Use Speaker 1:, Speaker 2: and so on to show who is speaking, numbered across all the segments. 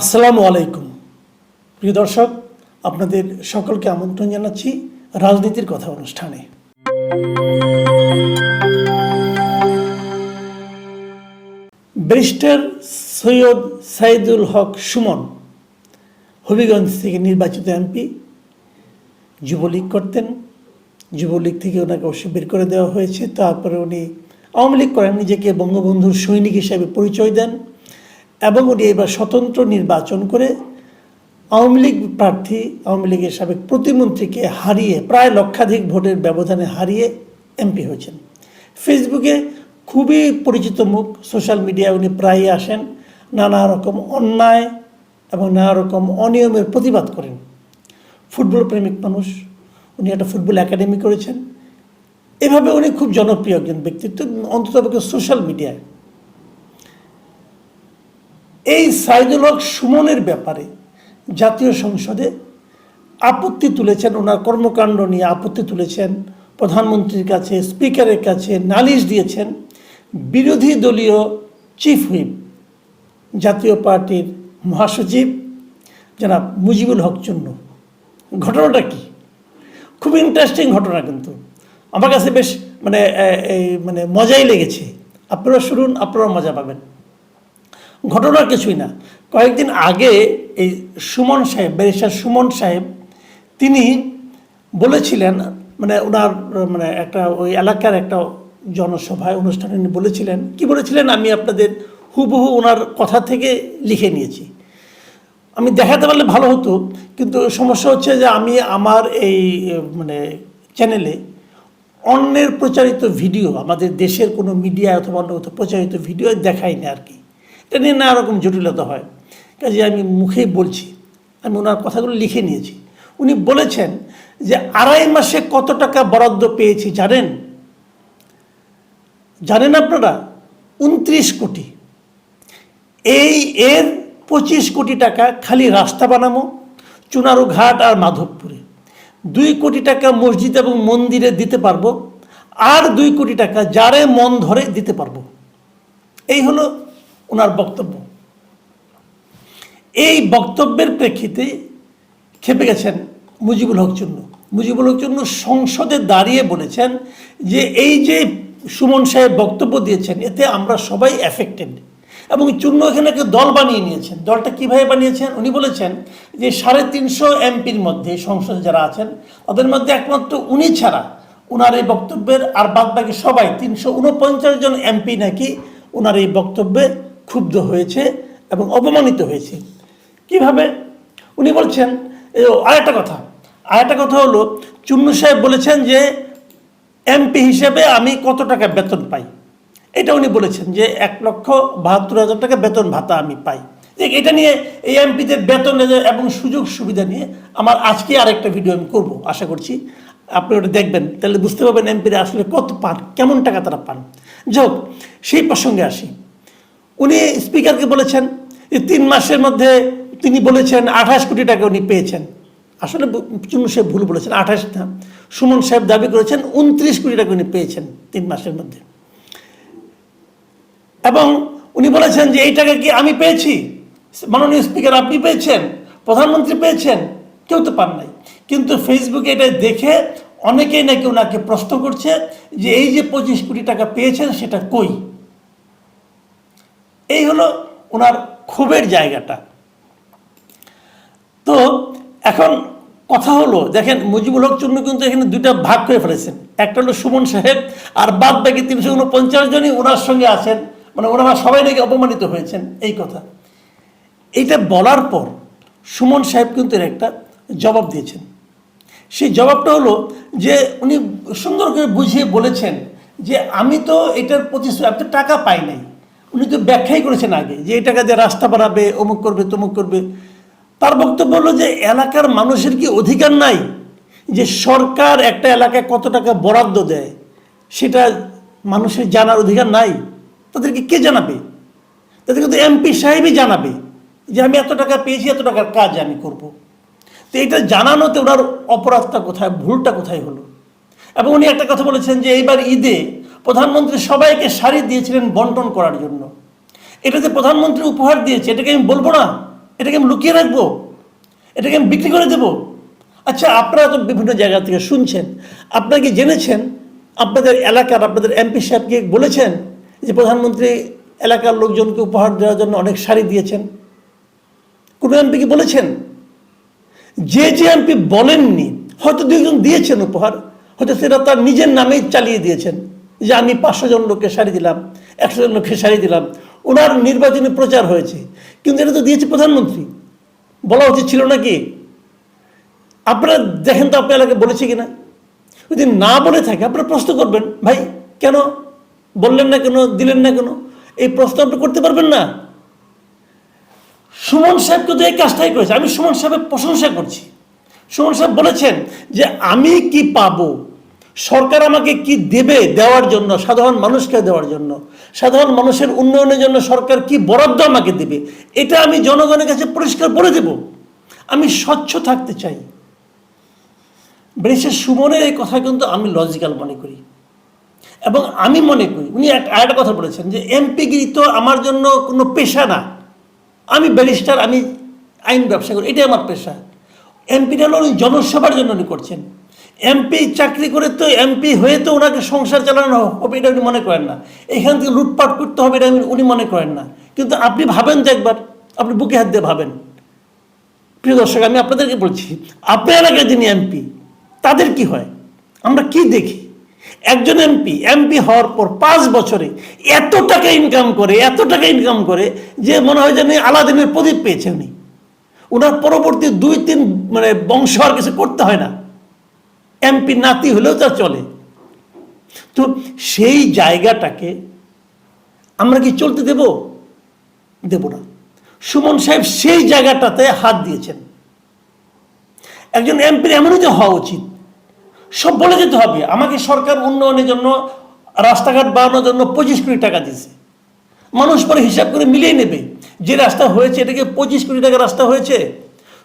Speaker 1: আসসালামু আলাইকুম। প্রিয় দর্শক, আপনাদের সকলকে আমন্ত্রণ জানাচ্ছি রাজনীতির কথা অনুষ্ঠানে। ব্যারিস্টার সৈয়দ সাইদুল হক সুমন, হবিগঞ্জ থেকে নির্বাচিত এমপি, যুবলীগ করতেন। যুবলীগ থেকে ওনাকে অবশ্য বের করে দেওয়া হয়েছে। তারপরে উনি আওয়ামী লীগ করেন, নিজেকে বঙ্গবন্ধুর সৈনিক হিসেবে পরিচয় দেন। এবং উনি এবার স্বতন্ত্র নির্বাচন করে আওয়ামী লীগ প্রার্থী, আওয়ামী লীগের সাবেক প্রতিমন্ত্রীকে হারিয়ে, প্রায় লক্ষাধিক ভোটের ব্যবধানে হারিয়ে এমপি হয়েছেন। ফেসবুকে খুবই পরিচিত মুখ, সোশ্যাল মিডিয়ায় উনি প্রায়ই আসেন, নানা রকম অন্যায় এবং নানা রকম অনিয়মের প্রতিবাদ করেন। ফুটবল প্রেমিক মানুষ, উনি একটা ফুটবল একাডেমি করেছেন। এভাবে উনি খুব জনপ্রিয় একজন ব্যক্তিত্ব, অন্তত সোশ্যাল মিডিয়ায়। এই সাইদুল হক সুমনের ব্যাপারে জাতীয় সংসদে আপত্তি তুলেছেন, ওনার কর্মকাণ্ড নিয়ে আপত্তি তুলেছেন, প্রধানমন্ত্রীর কাছে, স্পিকারের কাছে নালিশ দিয়েছেন। বিরোধী দলীয় চিফ হুইপ, জাতীয় পার্টির মহাসচিব জনাব মুজিবুল হক চুন্নু। ঘটনাটা কি? খুব ইন্টারেস্টিং ঘটনা কিন্তু। আমার কাছে বেশ মানে মানে মজাই লেগেছে। আপনারা শুনুন, আপনারা মজা পাবেন। ঘটনা কিছুই না। কয়েকদিন আগে এই সুমন সাহেব, ব্যারিস্টার সুমন সাহেব, তিনি বলেছিলেন মানে ওনার মানে একটা ওই এলাকার একটা জনসভায় অনুষ্ঠানে বলেছিলেন, কি বলেছিলেন আমি আপনাদের হুবহু ওনার কথা থেকে লিখে নিয়েছি। আমি দেখাতে পারলে ভালো হতো, কিন্তু সমস্যা হচ্ছে যে আমি আমার এই মানে চ্যানেলে অন্যের প্রচারিত ভিডিও, আমাদের দেশের কোনো মিডিয়া অথবা অন্য কোথাও প্রচারিত ভিডিও দেখাই না আর কি। এটা নিয়ে নানা রকম জটিলতা হয়। কাজে আমি মুখেই বলছি, আমি ওনার কথাগুলো লিখে নিয়েছি। উনি বলেছেন যে আড়াই মাসে কত টাকা বরাদ্দ পেয়েছি জানেন? জানেন আপনারা? উনত্রিশ কোটি। এই এর পঁচিশ কোটি টাকা খালি রাস্তা বানাবো, চুনারু ঘাট আর মাধবপুরে। দুই কোটি টাকা মসজিদ এবং মন্দিরে দিতে পারব, আর দুই কোটি টাকা যারে মন ধরে দিতে পারব। এই হলো ওনার বক্তব্য। এই বক্তব্যের প্রেক্ষিতে খেপে গেছেন মুজিবুল হক চুন্নু। মুজিবুল হক চুন্নু সংসদে দাঁড়িয়ে বলেছেন যে এই যে সুমন সাহেব বক্তব্য দিয়েছেন, এতে আমরা সবাই অ্যাফেক্টেড এবং চূর্ণ এখানে একটা দল বানিয়ে নিয়েছেন। দলটা কীভাবে বানিয়েছেন? উনি বলেছেন যে সাড়ে তিনশো এমপির মধ্যে সংসদে যারা আছেন, তাদের মধ্যে একমাত্র উনি ছাড়া ওনার এই বক্তব্যের আর বাদ বাকি সবাই তিনশো উনপঞ্চাশ জন এমপি নাকি ওনার এই বক্তব্যে ক্ষুব্ধ হয়েছে এবং অপমানিত হয়েছে। কীভাবে? উনি বলছেন আরেকটা কথা। আরেকটা কথা হলো, চুন্নু সাহেব বলেছেন যে, এমপি হিসেবে আমি কত টাকা বেতন পাই? এটা উনি বলেছেন যে, এক লক্ষ বাহাত্তর হাজার টাকা বেতন ভাতা আমি পাই। এটা নিয়ে এই এমপিদের বেতন এবং সুযোগ সুবিধা নিয়ে আমার আজকে আরেকটা ভিডিও আমি করব, আশা করছি। আপনি ওটা দেখবেন, তাহলে বুঝতে পারবেন এমপিরা আসলে কত পান, কেমন টাকা তারা পান। যাই সেই প্রসঙ্গে আসি। উনি স্পিকারকে বলেছেন যে তিন মাসের মধ্যে তিনি বলেছেন আঠাশ কোটি টাকা উনি পেয়েছেন। আসলে চুনু সাহেব ভুল বলেছেন, আঠাশ না। সুমন সাহেব দাবি করেছেন উনত্রিশ কোটি টাকা উনি পেয়েছেন তিন মাসের মধ্যে। এবং উনি বলেছেন যে এই টাকা কি আমি পেয়েছি? মাননীয় স্পিকার, আপনি পেয়েছেন? প্রধানমন্ত্রী পেয়েছেন? কেউ তো পান নাই। কিন্তু ফেসবুকে এটা দেখে অনেকেই নাকি ওনাকে প্রশ্ন করছে যে এই যে পঁচিশ কোটি টাকা পেয়েছেন সেটা কই? এই হলো ওনার ক্ষোভের জায়গাটা। তো এখন কথা হলো, দেখেন মুজিবুল হক চুন্নু কিন্তু এখানে দুইটা ভাগ করে ফেলেছেন। একটা হলো সুমন সাহেব আর বাদ বাকি তিনশো উনপঞ্চাশ জনই ওনার সঙ্গে আছেন মানে ওনারা সবাই নাকি অপমানিত হয়েছেন এই কথা। এইটা বলার পর সুমন সাহেব কিন্তু এর একটা জবাব দিয়েছেন। সেই জবাবটা হলো যে উনি সুন্দর করে বুঝিয়ে বলেছেন যে আমি তো এটার প্রতিশ্রুতি টাকা পাই নাই। উনি তো ব্যাখ্যাই করেছেন আগে যে এই টাকা দিয়ে রাস্তা বানাবে, অমুক করবে, তমুক করবে। তার বক্তব্য হলো যে এলাকার মানুষের কি অধিকার নাই? যে সরকার একটা এলাকায় কত টাকা বরাদ্দ দেয়, সেটা মানুষের জানার অধিকার নাই? তাদেরকে কে জানাবে? তাদেরকে তো এমপি সাহেবই জানাবে যে আমি এত টাকা পেয়েছি, এত টাকার কাজ আমি করব। তো এটা জানানোতে ওনার অপরাধটা কোথায়, ভুলটা কোথায় হলো? এবং উনি একটা কথা বলেছেন যে এইবার ঈদে প্রধানমন্ত্রী সবাইকে শাড়ি দিয়েছিলেন বন্টন করার জন্য। এটা যে প্রধানমন্ত্রী উপহার দিয়েছে, এটাকে আমি বলব না। এটাকে আমি লুকিয়ে রাখব। এটাকে আমি বিক্রি করে দেব। আচ্ছা আপনারা তো বিভিন্ন জায়গা থেকে শুনছেন, আপনারা কি জেনেছেন? আপনাদের এলাকার, আপনাদের এমপি সাহেবকে বলেছেন যে প্রধানমন্ত্রী এলাকার লোকজনকে উপহার দেওয়ার জন্য অনেক শাড়ি দিয়েছেন? কোনো এমপি কি বলেছেন? যে যে এমপি বলেননি, হয়তো দুইজন দিয়েছেন উপহার। হয়তো সেটা তার নিজের নামেই চালিয়ে দিয়েছেন যে আমি পাঁচশো জন লোককে শাড়ি দিলাম, একশো জন লোককে শাড়ি দিলাম। ওনার নির্বাচনী প্রচার হয়েছে। কিন্তু এটা তো দিয়েছে প্রধানমন্ত্রী। বলা উচিত ছিল না কি? আপনারা দেখেন তো আপনার এলাকায় বলেছে কিনা? যদি না বলে থাকে, আপনারা প্রশ্ন করবেন, ভাই, কেন? বললেন না কেন? দিলেন না কেন? এই প্রশ্ন আপনি করতে পারবেন না? সুমন সাহেব কিন্তু এই কাজটাই করেছে। আমি সুমন সাহেবের প্রশংসা করছি। সুমন সাহেব বলেছেন যে, আমি কি পাবো? সরকার আমাকে কি দেবে দেওয়ার জন্য, সাধারণ মানুষকে দেওয়ার জন্য, সাধারণ মানুষের উন্নয়নের জন্য সরকার কি বরাদ্দ আমাকে দেবে, এটা আমি জনগণের কাছে পরিষ্কার বলে দেব। আমি স্বচ্ছ থাকতে চাই। ব্রিটিশের সুমনের এই কথা কিন্তু আমি লজিক্যাল মনে করি। এবং আমি মনে করি, উনি এক, আরেকটা কথা বলেছেন যে এমপিগিরি তো আমার জন্য কোনো পেশা না। আমি ব্যারিস্টার, আমি আইন ব্যবসা করি, এটাই আমার পেশা। এমপিটা হলো উনি জনসেবার জন্য উনি করছেন। এমপি চাকরি করে তো এমপি হয়ে তো ওনাকে সংসার চালানো হবে এটা উনি মনে করেন না। এখান থেকে লুটপাট করতে হবে এটা উনি- মনে করেন না। কিন্তু আপনি ভাবেন যে একবার, আপনি বুকে হাত দিয়ে ভাবেন। প্রিয় দর্শক, আমি আপনাদেরকে বলছি, আপনার এলাকায় যিনি এমপি তাদের কি হয়? আমরা কি দেখি? একজন এমপি এমপি হওয়ার পর পাঁচ বছরে এত টাকা ইনকাম করে, এত টাকা ইনকাম করে, যে মনে হয় যেন আলাদিনের প্রদীপ পেয়েছে উনি। ওনার পরবর্তী দুই, তিন মানে বংশ আর কিছু করতে হয় না। এমপি নাতি হলেও তা চলে। তো সেই জায়গাটাকে আমরা কি চলতে দেব? দেব না। সুমন সাহেব সেই জায়গাটাতে হাত দিয়েছেন। একজন এমপির এমনই তো হওয়া উচিত। সব বলে যেতে হবে, আমাকে সরকার উন্নয়নের জন্য, রাস্তাঘাট বানানোর জন্য পঁচিশ কোটি টাকা দিয়েছে। মানুষ পরে হিসাব করে মিলিয়ে নেবে, যে রাস্তা হয়েছে এটাকে পঁচিশ কোটি টাকা রাস্তা হয়েছে।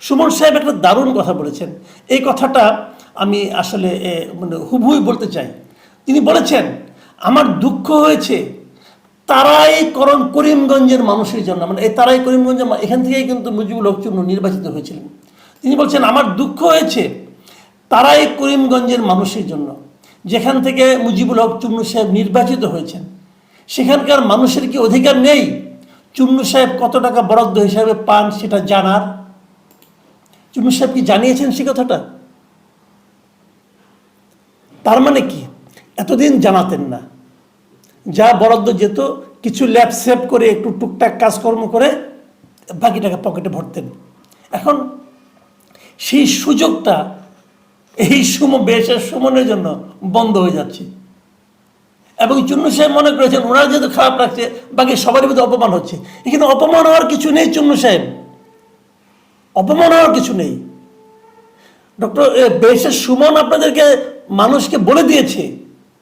Speaker 1: সুমন সাহেব একটা দারুণ কথা বলেছেন। এই কথাটা আমি আসলে মানে হুবহুই বলতে চাই। তিনি বলেছেন, আমার দুঃখ হয়েছে, তারাই করণ করিমগঞ্জের মানুষের জন্য। মানে এই তারাই করিমগঞ্জের এখান থেকেই কিন্তু মুজিবুল হক চূর্ণ নির্বাচিত হয়েছিলেন। তিনি বলছেন, আমার দুঃখ হয়েছে, তারাই করিমগঞ্জের মানুষের জন্য। যেখান থেকে মুজিবুল হক চুন্নু সাহেব নির্বাচিত হয়েছেন, সেখানকার মানুষের কি অধিকার নেই? চুন্নু সাহেব কত টাকা বরাদ্দ হিসাবে পান সেটা জানার? চুন্নু সাহেব কি জানিয়েছেন সে কথাটা? তার মানে কি? এতদিন জানাতেন না। যা বরাদ্দ যেত, কিছু ল্যাব সেভ করে, একটু টুকটাক কাজকর্ম করে, বাকি টাকা পকেটে ভরতেন। এখন সেই সুযোগটা এই সুম, বেশের সুমনের জন্য বন্ধ হয়ে যাচ্ছে। এবং চুন্নু সাহেব মনে করেছেন, ওনার যেহেতু খারাপ লাগছে, বাকি সবারই মধ্যে অপমান হচ্ছে। এখানে অপমান হওয়ার কিছু নেই চুন্নু সাহেব। অপমান হওয়ার কিছু নেই। ডক্টর বেশের সুমন আপনাদেরকে মানুষকে বলে দিয়েছে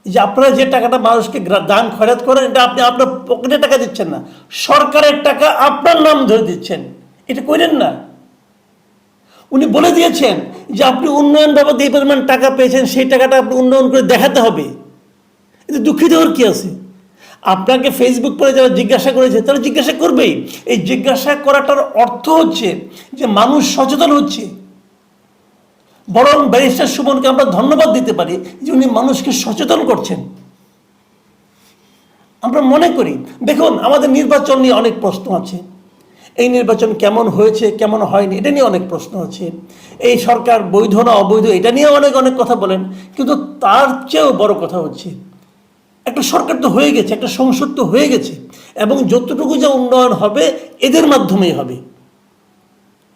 Speaker 1: যে আপনারা যে টাকাটা মানুষকে দান, খয়রাত করেন, এটা আপনি আপনার পকেটে টাকা দিচ্ছেন না। সরকারের টাকা আপনার নাম ধরে দিচ্ছেন। এটা করেন না। উনি বলে দিয়েছেন যে আপনি উন্নয়ন বাবদ এই পরিমাণ টাকা পেয়েছেন, সেই টাকাটা আপনি উন্নয়ন করে দেখাতে হবে। এতে দুঃখিত হওয়ার কি আছে? আপনাকে ফেসবুক করে যারা জিজ্ঞাসা করেছে, তারা জিজ্ঞাসা করবেই। এই জিজ্ঞাসা করাটার অর্থ হচ্ছে যে মানুষ সচেতন হচ্ছে। বরং ব্যারিস্টার সুমনকে আমরা ধন্যবাদ দিতে পারি যে উনি মানুষকে সচেতন করছেন। আমরা মনে করি, দেখুন, আমাদের নির্বাচন নিয়ে অনেক প্রশ্ন আছে। এই নির্বাচন কেমন হয়েছে, কেমন হয়নি, এটা নিয়ে অনেক প্রশ্ন আছে। এই সরকার বৈধ না অবৈধ, এটা নিয়ে অনেক অনেক কথা বলেন। কিন্তু তার চেয়েও বড় কথা হচ্ছে, একটা সরকার তো হয়ে গেছে, একটা সংসদ তো হয়ে গেছে, এবং যতটুকু যা উন্নয়ন হবে, এদের মাধ্যমেই হবে।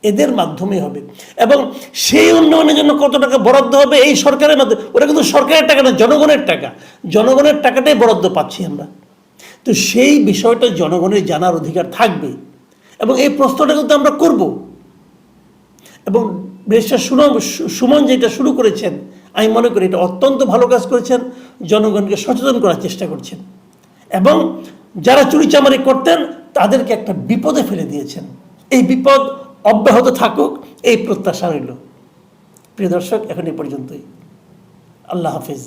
Speaker 1: এদের মাধ্যমে হবে। এবং সেই উন্নয়নের জন্য কত টাকা বরাদ্দ হবে এই সরকারের মাধ্যমে? ওটা কিন্তু সরকারের টাকা না, জনগণের টাকা। জনগণের টাকাটাই বরাদ্দ পাচ্ছি আমরা। তো সেই বিষয়টা জনগণের জানার অধিকার থাকবে। এবং এই প্রশ্নটা কিন্তু আমরা করব। এবং ব্যারিস্টার সুনম সুমন যেটা শুরু করেছেন, আমি মনে করি এটা অত্যন্ত ভালো কাজ করেছেন। জনগণকে সচেতন করার চেষ্টা করছেন। এবং যারা চুরিচামারি করতেন, তাদেরকে একটা বিপদে ফেলে দিয়েছেন। এই বিপদ অব্যাহত থাকুক এই প্রত্যাশা রইল। প্রিয় দর্শক এখন এ পর্যন্তই। আল্লাহ হাফিজ।